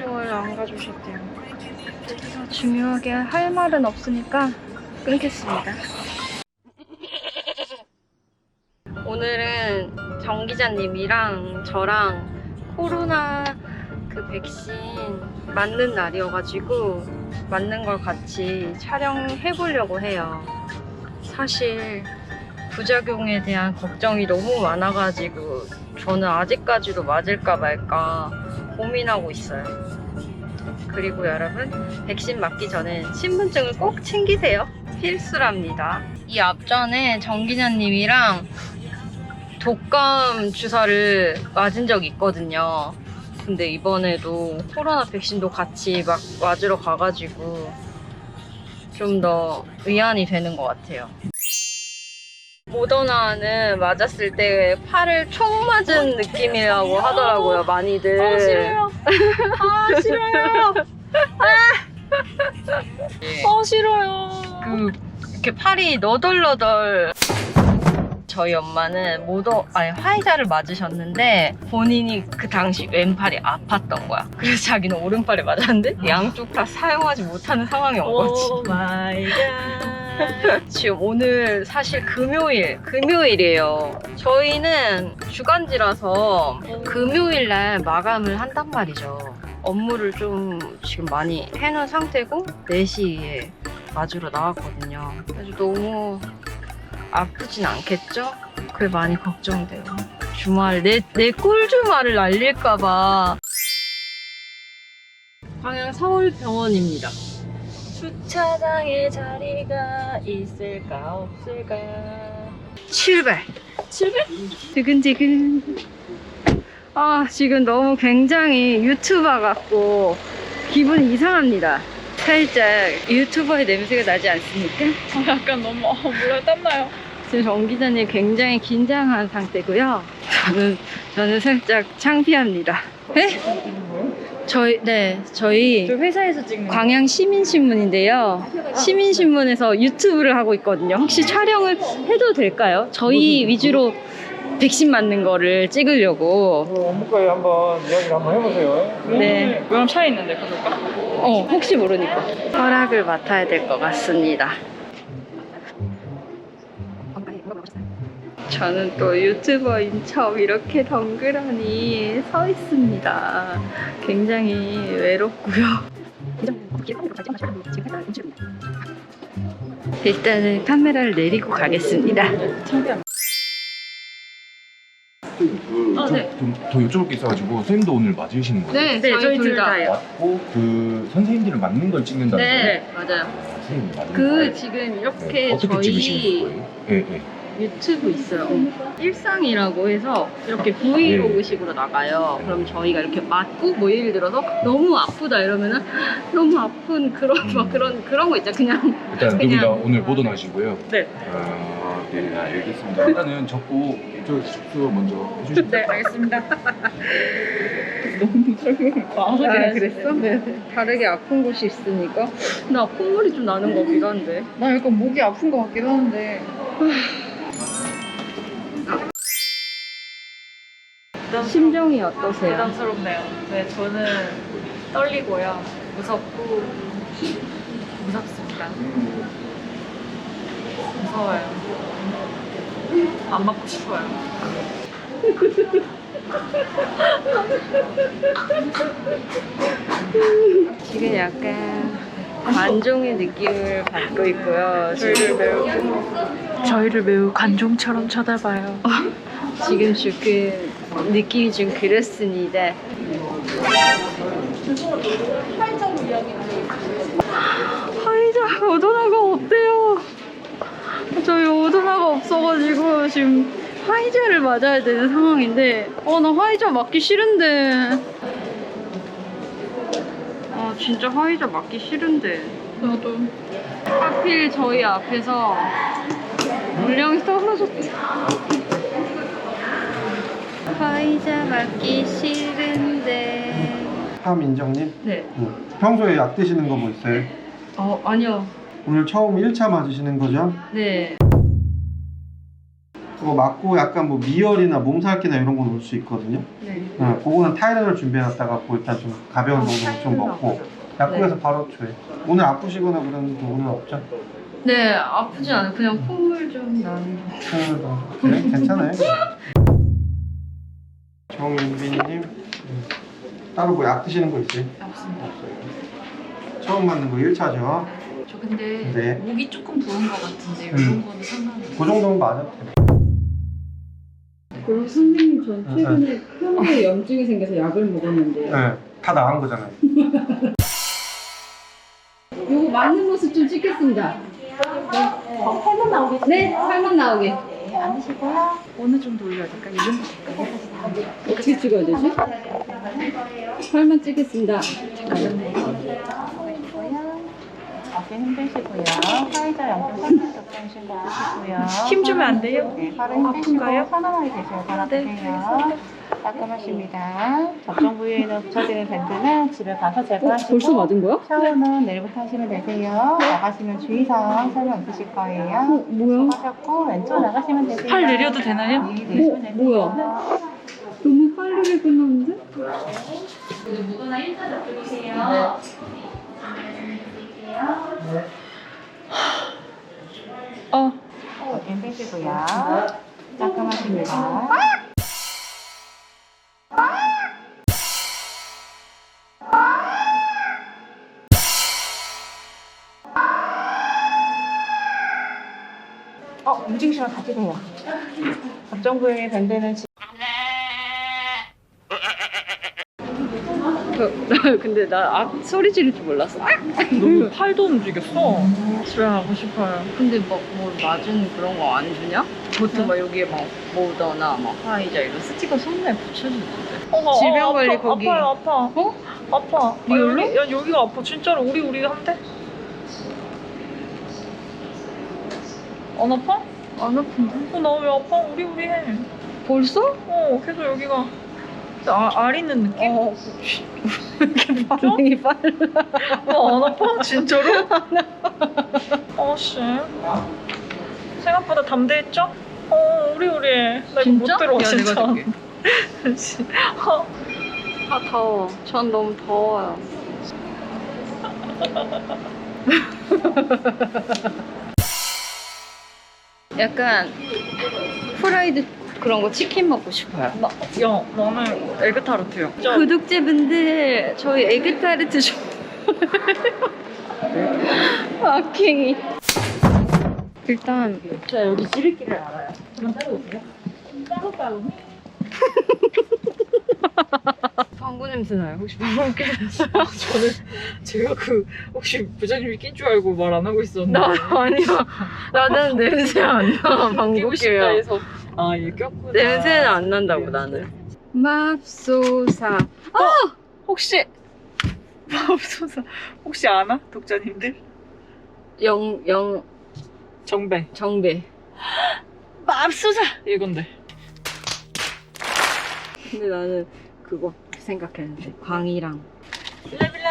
신분증을 안 가져오셨대요. 그래서 중요하게 할 말은 없으니까 끊겠습니다. 오늘은 정 기자님이랑 저랑 코로나 그 백신 맞는 날이어가지고 맞는 걸 같이 촬영해 보려고 해요. 사실 부작용에 대한 걱정이 너무 많아가지고 저는 아직까지도 맞을까 말까 고민하고 있어요. 그리고 여러분, 백신 맞기 전에 신분증을 꼭 챙기세요. 필수랍니다. 이 앞전에 정 기자님이랑 독감 주사를 맞은 적이 있거든요. 근데 이번에도 코로나 백신도 같이 막 맞으러 가가지고 좀더 의안이 되는 것 같아요. 모더나는 맞았을 때 팔을 총 맞은 느낌이라고 하더라고요, 많이들. 아 싫어요. 아 싫어요. 아 싫어요. 그 이렇게 팔이 너덜너덜 저희 엄마는 모더 아니 화이자를 맞으셨는데 본인이 그 당시 왼팔이 아팠던 거야. 그래서 자기는 오른팔에 맞았는데 양쪽 다 사용하지 못하는 상황이 온 거지. 지금 오늘 사실 금요일, 금요일이에요. 저희는 주간지라서 금요일 날 마감을 한단 말이죠. 업무를 좀 지금 많이 해놓은 상태고 4시에 맞으러 나왔거든요. 그래서 너무 아프진 않겠죠? 그게 많이 걱정돼요. 주말, 내, 내 꿀주말을 날릴까봐. 광양 서울병원입니다. 주차장에 자리가 있을까 없을까 7배 700? 지근지근 아 지금 너무 굉장히 유튜버 같고 기분이 이상합니다 살짝 유튜버의 냄새가 나지 않습니까? 아, 약간 너무 아, 뭐야 땀나요. 지금 정 기자님 굉장히 긴장한 상태고요 저는 저는 살짝 창피합니다 네? 저희 네 저희 저 회사에서 찍는 거. 광양 시민신문인데요. 시민신문에서 유튜브를 하고 있거든요. 혹시 촬영을 해도 될까요? 저희 위주로 백신 맞는 거를 찍으려고. 그 업무과에 한번 이야기를 한번 해보세요. 네. 그럼 차에 있는데 가볼까? 어, 혹시 모르니까. 허락을 맡아야 될 것 같습니다. 저는 또 유튜버인 척 이렇게 덩그러니 서 있습니다. 굉장히 외롭고요. 일단은 카메라를 내리고 가겠습니다. 그, 아, 저, 네. 좀더 여쭤볼 게 있어가지고 선생님도 오늘 맞으시는 거예요? 네, 저희 둘 다요. 맞고 그 선생님들을 맞는 걸 찍는다는 거예요? 네, 맞아요. 선생님 맞는 그 거예요? 지금 이렇게 네, 어떻게 찍으시는 저희 거예요? 네, 네. 유튜브 있어요. 일상이라고 해서 이렇게 브이로그식으로 나가요. 그럼 저희가 이렇게 맞고 뭐 예를 들어서 너무 아프다 이러면은 너무 아픈 그런 막 그런 그런 거 있죠. 그냥 일단 그냥- 누구 다 오늘 보도나시고요. 네. 아, 네, 알겠습니다. 일단은 적고 저 숙소 먼저 해주시면 네 알겠습니다. 너무 설명을 과하게 아. 그랬어? 네. 다르게 아픈 곳이 있으니까 나 콧물이 좀 나는 것 같기도 한데. 나 약간 목이 아픈 것 같기도 한데. 심정이 어떠세요? 부담스럽네요. 네, 저는 떨리고요. 무섭고 무섭습니다. 무서워요. 안 맞고 싶어요. 지금 약간 관종의 느낌을 받고 있고요. 저희를 매우 저희를 매우 관종처럼 쳐다봐요. 지금 조금 느낌이 좀 그렇습니다. 화이자 오도나가 없대요. 저희 오도나가 없어가지고 지금 화이자를 맞아야 되는 상황인데 어 나 화이자 맞기 싫은데 아 진짜 화이자 맞기 싫은데 저도 하필 저희 앞에서 물량이 떨어졌대. 화이자 맞기 싫은데. 함인정님? 네. 응. 평소에 약 드시는 거 뭐 있어요? 어, 아니요. 오늘 처음 1차 맞으시는 거죠? 네. 그거 맞고 약간 뭐 미열이나 몸살기나 이런 건 올 수 있거든요. 네. 네, 그거는 타이레놀 준비해놨다가 그 일단 좀 가벼운 정도 좀 먹고 약국에서 바로 줘요. 오늘 아프시거나 그런 거 오늘 없죠? 네, 아프진 않아요. 그냥 콧물 좀 나는 거. 오늘도 네, 괜찮아요. 정윤빈님 음, 따로 뭐 약 드시는 거 있어요? 없습니다. 없어요. 처음 맞는 거 1차죠. 저 근데 네. 목이 조금 부은 것 같은데 음. 이런 거는 상관없어요. 그 정도면 맞아도 돼요. 그리고 선생님 전 네. 최근에 폐목에 염증이 생겨서 약을 먹었는데요. 네, 다 나은 거잖아요. 요거 맞는 모습 좀 찍겠습니다. 어, 팔만 나오게 네, 팔만 나오게. 네, 앉으시고요. 어느 정도 올려야 될까? 이름 어떻게 찍어야 되지? 팔만 찍겠습니다. 어깨 힘드시고요. 화이자 양쪽 살짝 접근신 거 보시고요. 힘 주면 안 돼요? 네, 팔을 힘드시고 아픈가요? 편안하게 계세요. 바라보세요. 깔끔하십니다. 접종 부위에는 붙여지는 밴드는 집에 가서 어, 제거하시고 벌써 맞은 거야? 샤워는 내일부터 하시면 되세요. 나가시면 주의사항 설명 있으실 어, 거예요. 뭐야? 하셨고 왼쪽 나가시면 되세요. 팔 내려도 되나요? 네, 내리시면 어, 되세요. 뭐야? 너무 빨리 끝났는데? 어. 어깨 빼시고요. 깔끔하십니다. 같이 돼요. 접종 부위의 밴드는 지- 근데 나 아, 소리 지를 줄 몰랐어. 너 팔도 움직였어. 집에 가고 싶어요. 근데 막 뭐 맞은 그런 거 안 주냐? 보통 막 여기에 막 모더나 막 화이자 이런 스티커 손에 붙여주는데. 어, 질병 관리 아파, 거기. 아파요, 아파. 어? 아파. 아, 리얼로? 여기, 야, 여기가 아파. 진짜로 우리 우리 한대. 안 아파? 안 아픈데? 어, 나 왜 아파? 우리 우리 해. 벌써? 어, 계속 여기가 아, 알 있는 느낌? 어. 진짜? 반응이 빨라. 어, 안 아파? 진짜로? 어, 씨. 생각보다 담대했죠? 어, 우리 우리 해. 나 이거 진짜? 못 들어, 야, 진짜. 내가 줄게. 씨. 어, 아 더워. 전 너무 더워요. 약간 프라이드 그런 거 치킨 먹고 싶어요. 나, 야, 나는 에그타르트요. 구독자분들 저희 에그타르트 좀 마킹이 일단 제가 여기 지름길을 알아요. 한번 따라오세요. 방구 냄새 나요. 혹시 방구 껴 저는 제가 그 혹시 부장님이 낀 줄 알고 말 안 하고 있었는데 나 아니야. 나는 냄새 안 나. 방구 끼고 싶다 껴요. 해서 아 얘 꼈구나. 냄새는 안 난다고 나는. 맙소사. 혹시 맙소사 혹시 아나 독자님들 영, 영, 정배 정배. 맙소사 이건데 근데 나는 그거 생각했는데. 광이랑. 빌라빌라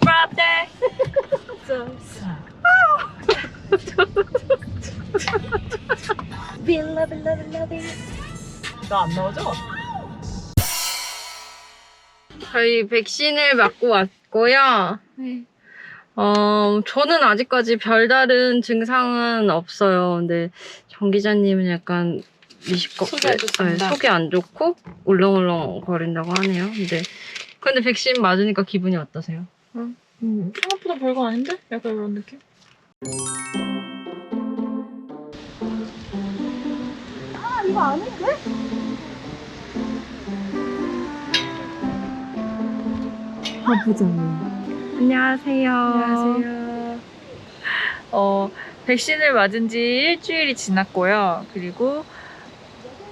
브라데 나안 나오죠? 저희 백신을 맞고 왔고요. 어, 저는 아직까지 별다른 증상은 없어요. 근데 정 기자님은 약간 미식거 속이 안 좋습니다. 네, 속이 안 좋고 울렁울렁 거린다고 하네요. 근데 근데 백신 맞으니까 기분이 어떠세요? 음, 생각보다 별거 아닌데? 약간 이런 느낌? 안녕하세요. 안녕하세요. 어, 백신을 맞은 지 일주일이 지났고요. 그리고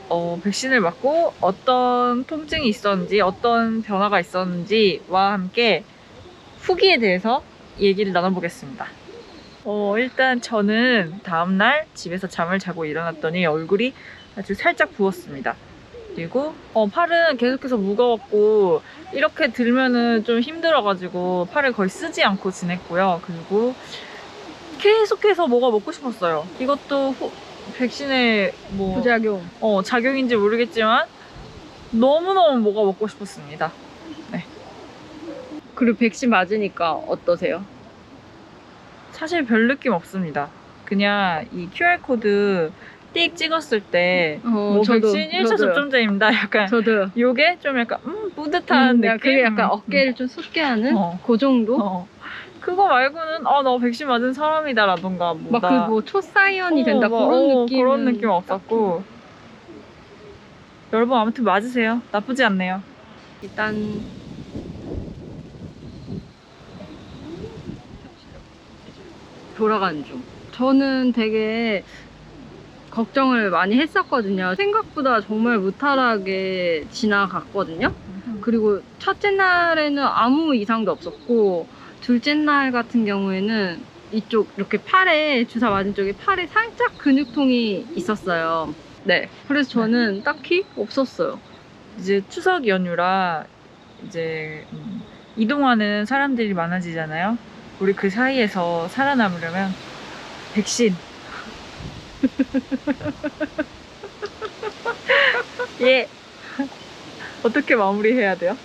어, 백신을 맞고 어떤 통증이 있었는지, 어떤 변화가 있었는지와 함께 후기에 대해서 얘기를 나눠보겠습니다. 어, 일단 저는 다음날 집에서 잠을 자고 일어났더니 얼굴이 아주 살짝 부었습니다. 그리고 어, 팔은 계속해서 무거웠고 이렇게 들면은 좀 힘들어가지고 팔을 거의 쓰지 않고 지냈고요. 그리고 계속해서 뭐가 먹고 싶었어요. 이것도 후- 백신의 뭐 부작용. 어, 작용인지 모르겠지만 너무너무 뭐가 먹고 싶었습니다. 그리고 백신 맞으니까 어떠세요? 사실 별 느낌 없습니다. 그냥 이 QR코드 띡 찍었을 때 어, 뭐 백신 1차 저도요. 접종자입니다. 약간 저도요. 요게 좀 약간 음, 뿌듯한 음, 느낌? 야, 그게 약간 음, 어깨를 좀 솟게 하는 어. 그 정도? 어. 그거 말고는 아, 나 백신 맞은 사람이다라던가 막 뭐다. 그뭐 초사이언이 된다 어, 막, 그런 어, 느낌 그런 느낌 없었고 여러분 아무튼 맞으세요. 나쁘지 않네요. 일단 돌아가는 중. 저는 되게 걱정을 많이 했었거든요. 생각보다 정말 무탈하게 지나갔거든요. 그리고 첫째 날에는 아무 이상도 없었고 둘째 날 같은 경우에는 이쪽 이렇게 팔에 주사 맞은 쪽에 팔에 살짝 근육통이 있었어요. 네. 그래서 저는 딱히 없었어요. 이제 추석 연휴라 이제 음, 이동하는 사람들이 많아지잖아요. 우리 그 사이에서 살아남으려면 백신. 예. 어떻게 마무리해야 돼요?